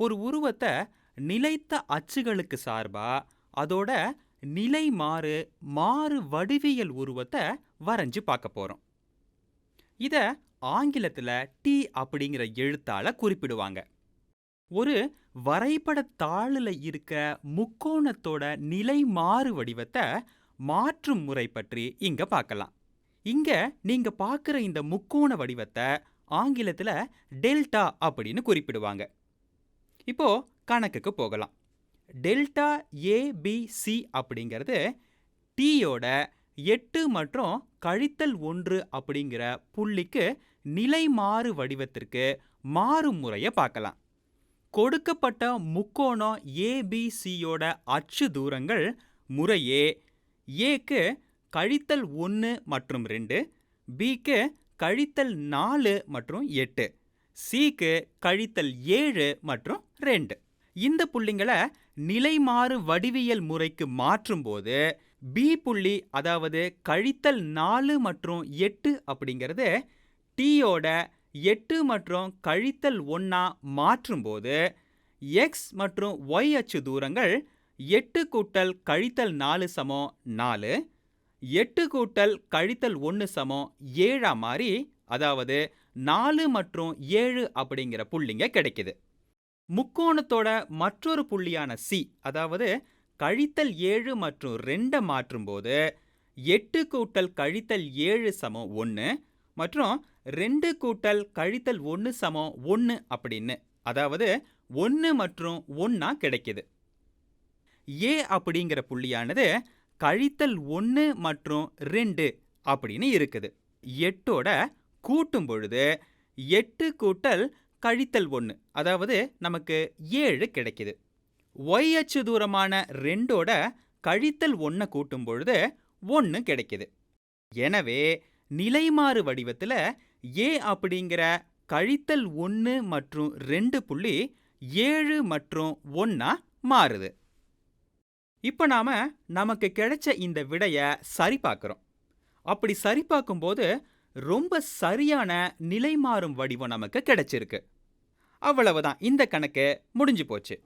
ஒரு உருவத்தை நிலைத்த அச்சுகளுக்கு சார்பா அதோட நிலை மாறு மாறு வடிவியல் உருவத்தை வரைஞ்சு பார்க்க போறோம். இத ஆங்கிலத்துல டி அப்படிங்கிற எழுத்தால் குறிப்பிடுவாங்க. ஒரு வரைபட தாளில் இருக்க முக்கோணத்தோட நிலை மாறு வடிவத்தை மாற்றும் முறை பற்றி இங்க பார்க்கலாம். இங்க நீங்க பார்க்குற இந்த முக்கோண வடிவத்தை ஆங்கிலத்துல டெல்டா அப்படின்னு குறிப்பிடுவாங்க. இப்போ கணக்குக்கு போகலாம். டெல்டா ஏபிசி அப்படிங்கிறது டீயோட எட்டு மற்றும் கழித்தல் ஒன்று அப்படிங்கிற புள்ளிக்கு நிலை மாறு வடிவத்திற்கு மாறும் முறையை பார்க்கலாம். கொடுக்கப்பட்ட முக்கோணம் ஏபிசியோட அச்சு தூரங்கள் முறையே ஏக்கு கழித்தல் ஒன்று மற்றும் ரெண்டு பிக்கு கழித்தல் நாலு மற்றும் எட்டு. சிக்கு கழித்தல் ஏழு மற்றும் ரெண்டு. இந்த புள்ளிங்களை நிலைமாறு வடிவியல் முறைக்கு மாற்றும்போது பி புள்ளி அதாவது கழித்தல் நாலு மற்றும் எட்டு அப்படிங்கிறது டீயோட எட்டு மற்றும் கழித்தல் ஒன்றா மாற்றும்போது எக்ஸ் மற்றும் ஒய் அச்சு தூரங்கள் எட்டு கூட்டல் கழித்தல் நாலு சமம் நாலு எட்டு கூட்டல் கழித்தல் ஒன்று சமம் ஏழா மாறி அதாவது நாலு மற்றும் ஏழு அப்படிங்கிற புள்ளிங்க கிடைக்குது. முக்கோணத்தோட மற்றொரு புள்ளியான சி அதாவது கழித்தல் ஏழு மற்றும் ரெண்டை மாற்றும்போது எட்டு கூட்டல் கழித்தல் ஏழு சமம் ஒன்று மற்றும் ரெண்டு கூட்டல் கழித்தல் ஒன்று சமம் ஒன்று அப்படின்னு அதாவது ஒன்று மற்றும் ஒன்றா கிடைக்குது. ஏ அப்படிங்கிற புள்ளியானது கழித்தல் ஒன்று மற்றும் ரெண்டு அப்படின்னு இருக்குது. எட்டோட கூட்டும் பொழுது எட்டு கூட்டல் கழித்தல் ஒன்று அதாவது நமக்கு ஏழு கிடைக்குது. ஒய் அச்சு தூரமான ரெண்டோட கழித்தல் ஒன்றை கூட்டும் பொழுது ஒன்று கிடைக்குது. எனவே நிலைமாறு வடிவத்தில் ஏ அப்படிங்கிற கழித்தல் ஒன்று மற்றும் ரெண்டு புள்ளி ஏழு மற்றும் ஒன்றா மாறுது. இப்போ நாம நமக்கு கிடைச்ச இந்த விடையை சரி பார்க்குறோம் அப்படி சரி பார்க்கும்போது ரொம்ப சரியான நிலைமாறும் வடிவம் நமக்கு கிடைச்சிருக்கு. அவ்வளவுதான். இந்த கணக்கு முடிஞ்சு போச்சு.